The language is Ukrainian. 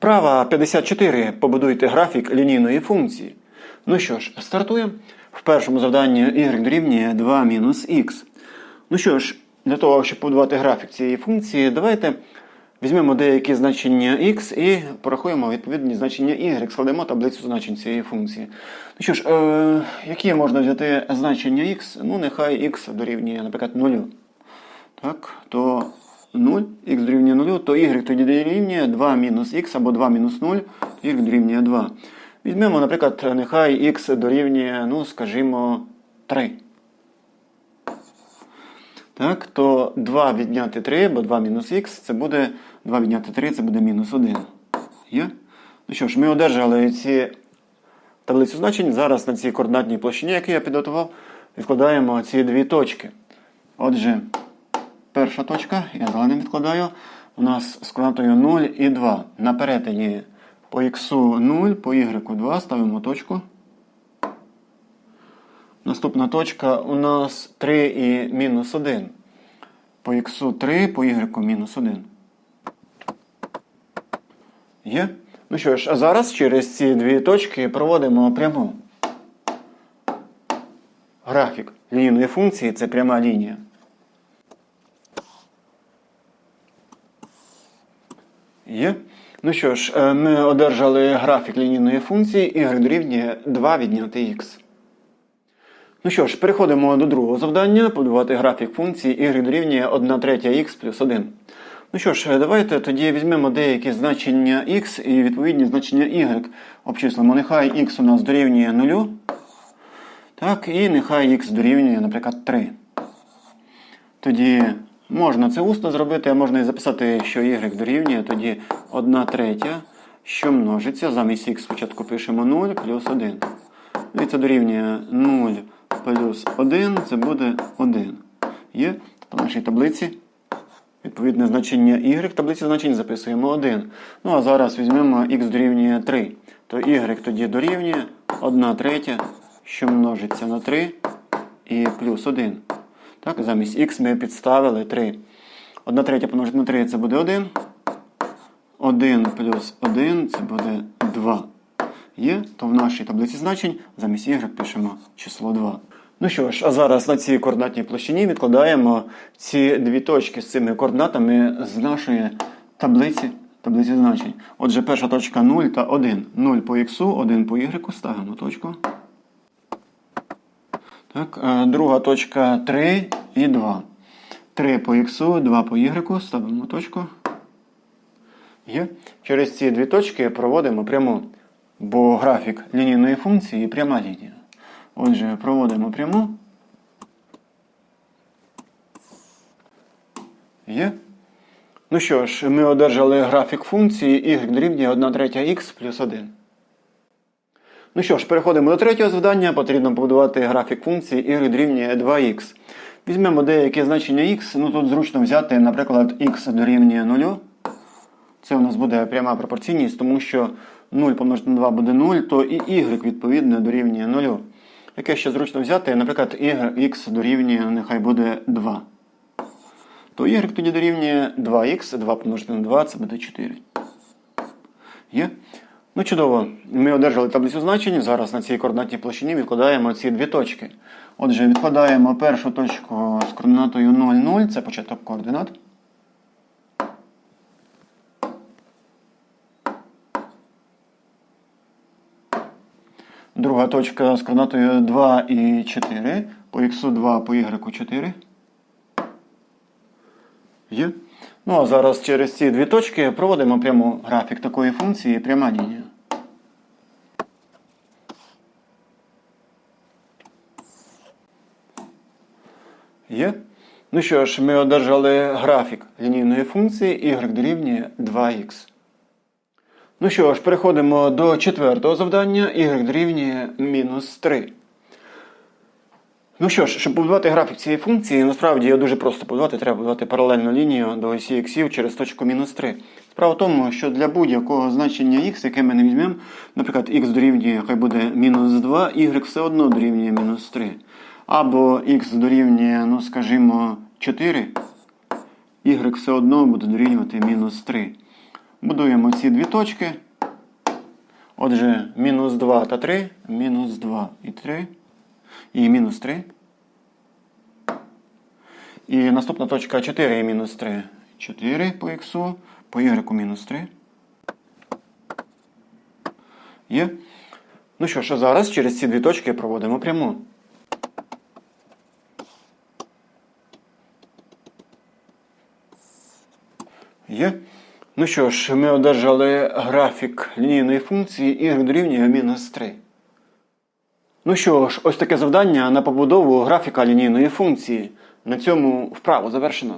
Вправа 54. Побудуйте графік лінійної функції. Ну що ж, стартуємо. В першому завданні y дорівнює 2 мінус х. Ну що ж, для того, щоб побудувати графік цієї функції, давайте візьмемо деякі значення x і порахуємо відповідні значення y. Складемо таблицю значень цієї функції. Ну що ж, е, які можна взяти значення x? Ну, нехай x дорівнює, наприклад, 0. Так, то 0, х дорівнює 0, то y тоді дорівнює 2 мінус х або 2 мінус 0, то y дорівнює 2. Візьмемо, наприклад, нехай х дорівнює, ну, скажімо, 3. Так, то 2 відняти 3, бо 2 мінус х, це буде 2 відняти 3, це буде мінус 1. Є? Ну що ж, ми одержали ці таблицю значень. Зараз на цій координатній площині, яку я підготував, відкладаємо ці дві точки. Отже, перша точка, я зеленим відкладаю, у нас з координатою 0 і 2. На перетині по х 0, по y 2 ставимо точку. Наступна точка у нас 3 і мінус 1. По х 3, по y мінус 1. Є? Ну що ж, а зараз через ці дві точки проводимо пряму. Графік лінійної функції це пряма лінія. Є? Ну що ж, е, ми одержали графік лінійної функції y дорівнює 2 відняти х. Ну що ж, переходимо до другого завдання. Побудувати графік функції y дорівнює 1 третя х плюс 1. Ну що ж, давайте тоді візьмемо деякі значення x і відповідні значення y. Обчислимо. Нехай x у нас дорівнює 0. Так, і нехай x дорівнює, наприклад, 3. Тоді можна це усно зробити, а можна і записати, що y дорівнює тоді 1 третя, що множиться. Замість x спочатку пишемо 0 плюс 1. Ну і це дорівнює 0 плюс 1, це буде 1. Є по нашій таблиці. Відповідне значення y в таблиці значень записуємо 1. Ну а зараз візьмемо x дорівнює 3. То y тоді дорівнює 1 третя, що множиться на 3 і плюс 1. Так, замість x ми підставили 3. 1 третя помножити на 3 це буде 1. 1 плюс 1 це буде 2. Є, то в нашій таблиці значень замість y пишемо число 2. Ну що ж, а зараз на цій координатній площині відкладаємо ці дві точки з цими координатами з нашої таблиці таблиці значень. Отже, перша точка 0 та 1. 0 по х, 1 по y, ставимо точку. Так, е, Друга точка 3 і 2. 3 по х, 2 по y, ставимо точку. Є. Через ці дві точки проводимо пряму. Бо графік лінійної функції пряма лінія. Отже, проводимо пряму. Є. Ну що ж, ми одержали графік функції y дорівнює 1 третя х плюс 1. Ну що ж, переходимо до третього завдання. Потрібно побудувати графік функції y дорівнює 2х. Візьмемо деякі значення х. Ну тут зручно взяти, наприклад, х дорівнює 0. Це у нас буде пряма пропорційність, тому що 0 помножити на 2 буде 0, то і y відповідно дорівнює 0. Яке ще зручно взяти, наприклад, y, x дорівнює, нехай буде 2. То y тоді дорівнює 2х, 2 помножити на 2, це буде 4. Є? Ну, чудово. Ми одержали таблицю значень. Зараз на цій координатній площині відкладаємо ці дві точки. Отже, відкладаємо першу точку з координатою 0, 0, це початок координат. Друга точка з координатою 2 і 4. По х 2, по y 4. Є. Ну а зараз через ці дві точки проводимо прямо графік такої функції пряма лінія. Є. Ну що ж, ми одержали графік лінійної функції y дорівнює 2х. Ну що ж, переходимо до четвертого завдання. y дорівнює мінус 3. Ну що ж, щоб побудувати графік цієї функції, насправді його дуже просто побудувати, треба будувати паралельну лінію до осі іксів через точку мінус 3. Справа в тому, що для будь-якого значення x, яке ми не візьмемо, наприклад, x дорівнює, хай буде мінус 2, y все одно дорівнює мінус 3. Або x дорівнює, ну скажімо, 4, y все одно буде дорівнювати мінус 3. Будуємо ці дві точки. Отже, мінус 2 та 3, мінус 2 і 3, і мінус 3. І наступна точка 4 і мінус 3. 4 по х, по y мінус 3. Є. Ну що ж, зараз через ці дві точки проводимо пряму. Є. Ну що ж, ми одержали графік лінійної функції y дорівнює мінус 3. Ну що ж, ось таке завдання на побудову графіка лінійної функції. На цьому вправо завершено.